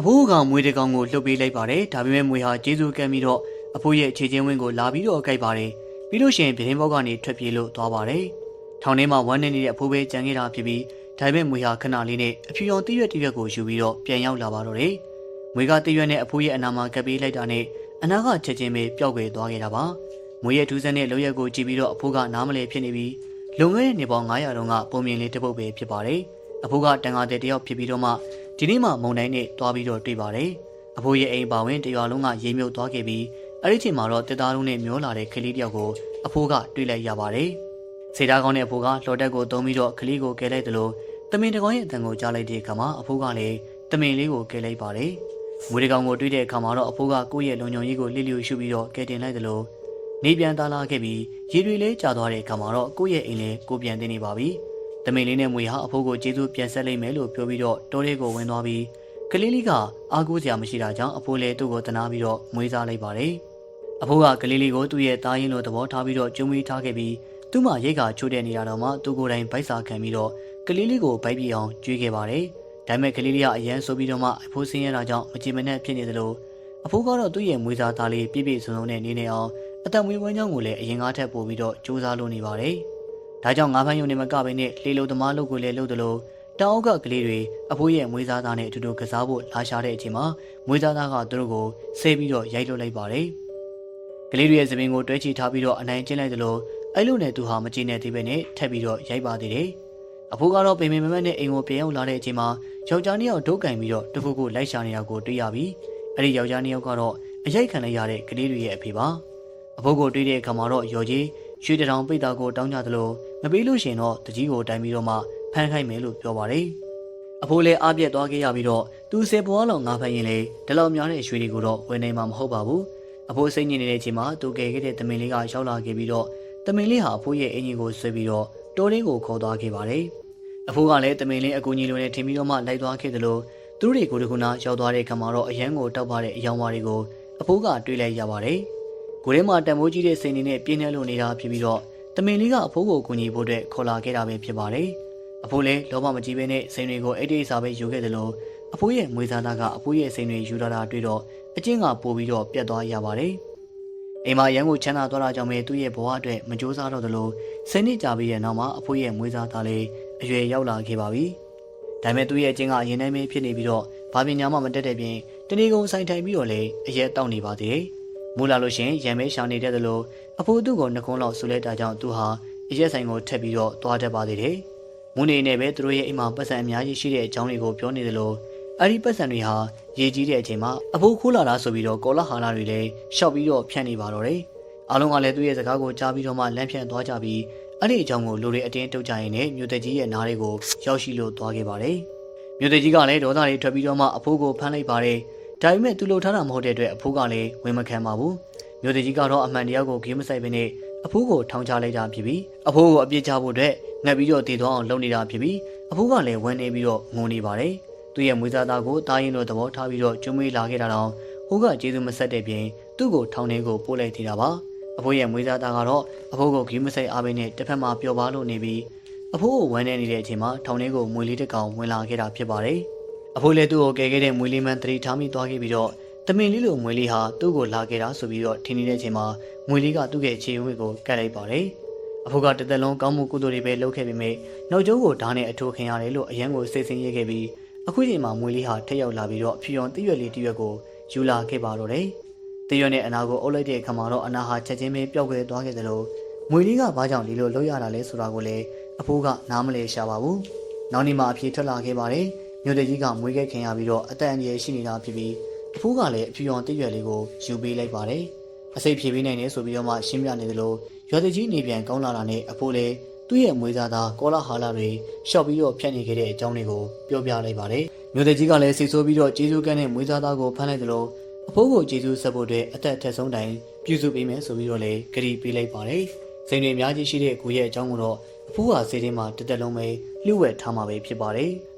အဖိုးကမွေတကောင်ကိုလှုပ်ပေးလိုက်ပါတယ်ဒါပေမဲ့မွေဟာကျေးဇူးကမ်းပြီးတော့အဖိုးရဲ့ခြေချင်းဝင်းကိုလာပြီးတော့ကြိုက်ပါတယ်ပြီးလို့ရှိရင်ပြတင်းပေါက်ကနေထွက်ပြေးလို့သွားပါတယ်ထောင်ထဲမှာဝမ်းနေနေတဲ့အဖိုးပဲကြံခဲ့တာဖြစ်ပြီးဒါပေမဲ့မွေဟာခဏလေးနဲ့အဖြူရောင်တည့်ရွက်တည့်ရွက်ကိုယူပြီးတော့ပြန်ရောက်လာပါတော့တယ်မွေကတည့်ရွက်နဲ့အဖိုးရဲ့အနာမှာကပ်ပေးလိုက်တာနဲ့အနာကချက်ချင်းပဲပျောက်ကွယ်သွားခဲ့တာပါမွေရဲ့ထူးဆန်းတဲ့လောက်ရက်ကိုကြည့်ပြီးတော့အဖိုးကနားမလဲဖြစ်နေပြီးလုံခဲ့တဲ့နေပေါင်း900တုန်းကပုံမြင်လေးတစ်ပုတ်ပဲဖြစ်ပါတယ်အဖိုးကတန်ခါတဲ့တယောက်ဖြစ်ပြီးတော့မှ ဒီနေ့မှမုံတိုင်းနဲ့တွားပြီးတော့တွေ့ပါတယ်အဖိုးရဲ့အိမ်ပါဝင်တရွာလုံးကရေမြုပ်သွားခဲ့ပြီးအဲ့ဒီချိန်မှာတော့တက်သားလုံးနဲ့မျောလာတဲ့ကလေးတယောက်ကိုအဖိုးကတွေ့လိုက်ရပါတယ်စေတာကောင်းတဲ့အဖိုးကလှော်တက်ကိုတုံးပြီးတော့ကလေးကိုကယ်လိုက်တယ်လို့တမင်တကောင်ရဲ့အတန်ကိုကြားလိုက်တဲ့အခါမှာအဖိုးကလည်းတမင်လေးကိုကယ်လိုက်ပါတယ်ငွေတကောင်ကိုတွေ့တဲ့အခါမှာတော့အဖိုးကကိုယ့်ရဲ့လုံခြုံရေးကိုလှစ်လျူရှုပြီးတော့ကယ်တင်လိုက်တယ်လို့နေပြန်သားလာခဲ့ပြီးရေတွေလေးကြာသွားတဲ့အခါမှာတော့ကိုယ့်ရဲ့အိမ်လေးကိုပြန်တင်နေပါပြီ တမင်လေးနဲ့မွေဟာအဖိုးကိုကျေးဇူးပြန်ဆက်လိုက်မယ်လို့ပြောပြီးတော့တိုးလေးကိုဝင်သွားပြီးကလေးလေးကအားကိုးစရာမရှိတာကြောင့်အဖိုးလည်းသူ့ကိုတနာပြီးတော့မွေးစားလိုက်ပါတယ်။အဖိုးကကလေးလေးကိုသူ့ရဲ့သားရင်းလိုသဘောထားပြီးတော့ကျွေးမွေးထားခဲ့ပြီးသူ့မှာရိတ်ကချိုးတဲ့နေတာတော့မှသူ့ကိုယ်တိုင်ဗိုက်စာခံပြီးတော့ကလေးလေးကိုဗိုက်ပြေအောင်ကျွေးခဲ့ပါတယ်။ဒါပေမဲ့ကလေးလေးကအရန်ဆိုပြီးတော့မှအဖိုးဆင်းရဲတာကြောင့်မကြည်မနှက်ဖြစ်နေသလိုအဖိုးကတော့သူ့ရဲ့မွေးစားသားလေးပြည့်ပြည့်စုံစုံနဲ့နေနေအောင်အသက်မွေးဝမ်းကြောင်းကိုလည်းအရင်ကထက်ပိုပြီးတော့စူးစမ်းလုပ်နေပါတယ်။ ဒါကြောင့်ငါးဖမ်းယုံနေမကပဲနဲ့လေလိုသမားလုပ်ကိုလည်းလုပ်တယ်လို့တောင်အောက်ကကလေးတွေအဖိုးရဲ့မွေးစားသားနဲ့အတူတူကစားဖို့လာရှာတဲ့အချိန်မှာမွေးစားသားကသူတို့ကိုဆဲပြီးတော့ရိုက်လွတ်လိုက်ပါတယ်။ကလေးတွေရဲ့သပင်ကိုတွဲချီထားပြီးတော့အနိုင်ကျင့်လိုက်သလိုအဲ့လိုနဲ့သူဟာမကြည့်နဲ့သေးပဲနဲ့ထပ်ပြီးတော့ရိုက်ပါသေးတယ်။အဖိုးကတော့ပင်ပင်မမတ်နဲ့အိမ်ကိုပြန်ရောက်လာတဲ့အချိန်မှာယောက်ျားနှစ်ယောက်ဒုတ်ကင်ပြီးတော့တခုခုလိုက်ရှာနေတာကိုတွေ့ရပြီးအဲ့ဒီယောက်ျားနှစ်ယောက်ကတော့အရိုက်ခံလိုက်ရတဲ့ကလေးတွေရဲ့အဖေပါ။အဖိုးကိုတွေ့တဲ့အခါမှာတော့ယော်ကြီး ရွှေတထောင်ပိတ်တာကိုတောင်းကြသလိုမပေးလို့ရှင်တော့တကြီးကိုတိုင်ပြီးတော့မှဖမ်းခိုင်းမယ်လို့ပြောပါတယ်။အဖိုးလည်းအားပြက်သွားခဲ့ရပြီးတော့သူဆယ်ပွားလောက်ငါဖမ်းရင်လေဒီလောက်များတဲ့ရွှေတွေကိုတော့ဝင်နိုင်မှာမဟုတ်ပါဘူး။အဖိုးစိတ်ညစ်နေတဲ့အချိန်မှာသူကယ်ခဲ့တဲ့တမင်လေးကရောက်လာခဲ့ပြီးတော့တမင်လေးဟာအဖိုးရဲ့အင်ကြီးကိုဆွဲပြီးတော့တိုးလေးကိုခေါ်သွားခဲ့ပါတယ်။အဖိုးကလည်းတမင်လေးအကူကြီးလိုနဲ့ထင်ပြီးတော့မှလိုက်သွားခဲ့တယ်လို့သူတို့တွေကိုတခုနာရောက်သွားတဲ့ခါမှာတော့အရန်ကိုတောက်ပါတဲ့အယောင်ဝါတွေကိုအဖိုးကတွေးလိုက်ရပါတယ်။ ကိုယ်ထဲမှာတံမိုးကြီးတဲ့စိန်နေနဲ့ပြင်းနေလို့နေတာဖြစ်ပြီးတော့တမင်လေးကအဖိုးကိုကူညီဖို့အတွက်ခေါ်လာခဲ့တာပဲဖြစ်ပါတယ်။အဖိုးလည်းလောဘမကြီးပဲနဲ့စိန်တွေကိုအဲ့ဒီအစားပဲယူခဲ့တယ်လို့အဖိုးရဲ့မွေးစားသားကအဖိုးရဲ့စိန်တွေယူလာတာတွေ့တော့အကျင့်ကပိုပြီးတော့ပြတ်သွားရပါတယ်။အိမ်မှာရန်ကိုချမ်းသာသွားတာကြောင့်ပဲသူ့ရဲ့ဘဝအတွက်မကြိုးစားတော့သလိုဆယ်နှစ်ကြာပြီးတဲ့နောက်မှာအဖိုးရဲ့မွေးစားသားလေးအရွယ်ရောက်လာခဲ့ပါပြီ။ဒါပေမဲ့သူ့ရဲ့အကျင့်ကအရင်တိုင်းပဲဖြစ်နေပြီးတော့ဘာပညာမှမတက်တဲ့ပြင်တဏီကုံဆိုင်ထိုင်ပြီးတော့လည်းအရက်တောက်နေပါသေးတယ်။ မူလာလို့ရှင်ရံမဲရှာနေတဲ့သလိုအဖိုးသူ့ကိုနှကုံးလောက်ဆူလဲတာကြောင့်သူဟာအရက်ဆိုင်ကိုထက်ပြီးတော့သွားတတ်ပါသေးတယ်။မွနေနဲ့ပဲသူတို့ရဲ့အိမ်မှာပတ်စံအများကြီးရှိတဲ့အကြောင်းတွေကိုပြောနေသလိုအဲ့ဒီပတ်စံတွေဟာရေကြီးတဲ့အချိန်မှာအဖိုးခိုးလာတာဆိုပြီးတော့ကောလာဟာလာတွေလည်းရှောက်ပြီးတော့ဖြန့်နေပါတော့တယ်။အားလုံးကလည်းသူ့ရဲ့စကားကိုကြားပြီးတော့မှလမ်းဖြန့်သွားကြပြီးအဲ့ဒီအကြောင်းကိုလူတွေအတင်းတုတ်ကြရင်လည်းမြို့သက်ကြီးရဲ့နားလေးကိုရောက်ရှိလို့သွားခဲ့ပါတယ်။မြို့သက်ကြီးကလည်းဒေါသတွေထွက်ပြီးတော့မှအဖိုးကိုဖမ်းလိုက်ပါတယ်။ ဒါပေမဲ့သူလှုပ်ထားတာမဟုတ်တဲ့အတွက်အဖိုးကလည်းဝင်မခံပါဘူး။မြို့သက်ကြီးကတော့အမှန်တရားကိုဂေးမဆိုင်ပဲနဲ့အဖိုးကိုထောင်ချလိုက်တာဖြစ်ပြီးအဖိုးကိုအပြစ်ချဖို့အတွက်ငတ်ပြီးတော့တည်သွားအောင်လုပ်နေတာဖြစ်ပြီးအဖိုးကလည်းဝန်းနေပြီးတော့ငုံနေပါတယ်။သူ့ရဲ့မွေးစားသားကိုတားရင်လိုသဘောထားပြီးတော့ကျွေးမွေးလာခဲ့တာတော့ဟိုးကကျေးဇူးမဆက်တဲ့ပြင်သူ့ကိုထောင်ထဲကိုပို့လိုက်သေးတာပါ။အဖိုးရဲ့မွေးစားသားကတော့အဖိုးကိုဂီးမဆိုင်အားပေးနဲ့တစ်ဖက်မှာပျော်ပါလို့နေပြီးအဖိုးကိုဝန်းနေနေတဲ့အချိန်မှာထောင်ထဲကိုမွေလေးတစ်ကောင်ဝင်လာခဲ့တာဖြစ်ပါတယ်။ အဖိုးလည်းသူ့ကိုကယ်ခဲ့တဲ့မွေလေးမှန်တတိထားမိသွားခဲ့ပြီးတော့တမင်လေးလိုမွေလေးဟာသူ့ကိုလာခဲ့တာဆိုပြီးတော့ထင်နေတဲ့အချိန်မှာမွေလေးကသူ့ရဲ့အခြေဝတ်ကိုကတ်လိုက်ပါတယ်။အဖိုးကတစ်သက်လုံးကောင်းမှုကုသိုလ်တွေပဲလုပ်ခဲ့ပေမဲ့နောက်ကျိုးကိုဓာတ်နဲ့အထိုးခင်ရတယ်လို့အရန်ကိုစိတ်ဆင်းရဲခဲ့ပြီးအခုချိန်မှာမွေလေးဟာထက်ရောက်လာပြီးတော့ဖြူရောင်တရွက်လေးတရွက်ကိုယူလာခဲ့ပါတော့တယ်။တရွက်နဲ့အနာကိုအုပ်လိုက်တဲ့အခါမှာတော့အနာဟာချက်ချင်းပဲပျောက်ကွယ်သွားခဲ့တယ်လို့မွေလေးကဘာကြောင့်ဒီလိုလုပ်ရတာလဲဆိုတာကိုလည်းအဖိုးကနားမလဲရှာပါဘူး။နောက်နေ့မှအဖြေထွက်လာခဲ့ပါတယ်။ မြို့တကြီးကမွေးခဲ့ခင်ရပြီးတော့အတန်အကျယ်ရှိနေတာဖြစ်ပြီးအဖိုးကလည်းအဖြူရောင်တရွက်လေးကိုယူပေးလိုက်ပါတယ်။အစိတ်ဖြေပေးနိုင်တယ်ဆိုပြီးတော့မှရှင်းပြနေသလိုရွာတကြီးနေပြန်ကောင်းလာတာနဲ့အဖိုးလည်းသူ့ရဲ့မွေးစားသားကောလာဟာလာတွေရှော့ပြီးတော့ဖြတ်နေခဲ့တဲ့အကြောင်းတွေကိုပြောပြလိုက်ပါတယ်။မြို့တကြီးကလည်းစိတ်ဆိုးပြီးတော့ကျေးဇူးကမ်းတဲ့မွေးစားသားကိုဖမ်းလိုက်သလိုအဖိုးကိုကျေးဇူးဆက်ဖို့အတွက်အသက်ထက်ဆုံးတိုင်ပြုစုပေးမယ်ဆိုပြီးတော့လည်းကြည်ပေးလိုက်ပါတယ်။စိန်တွေအများကြီးရှိတဲ့ကိုရဲ့အကြောင်းကိုတော့အဖိုးဟာစိတ်ထဲမှာတက်တက်လုံးပဲလျှို့ဝှက်ထားမှာပဲဖြစ်ပါတယ်။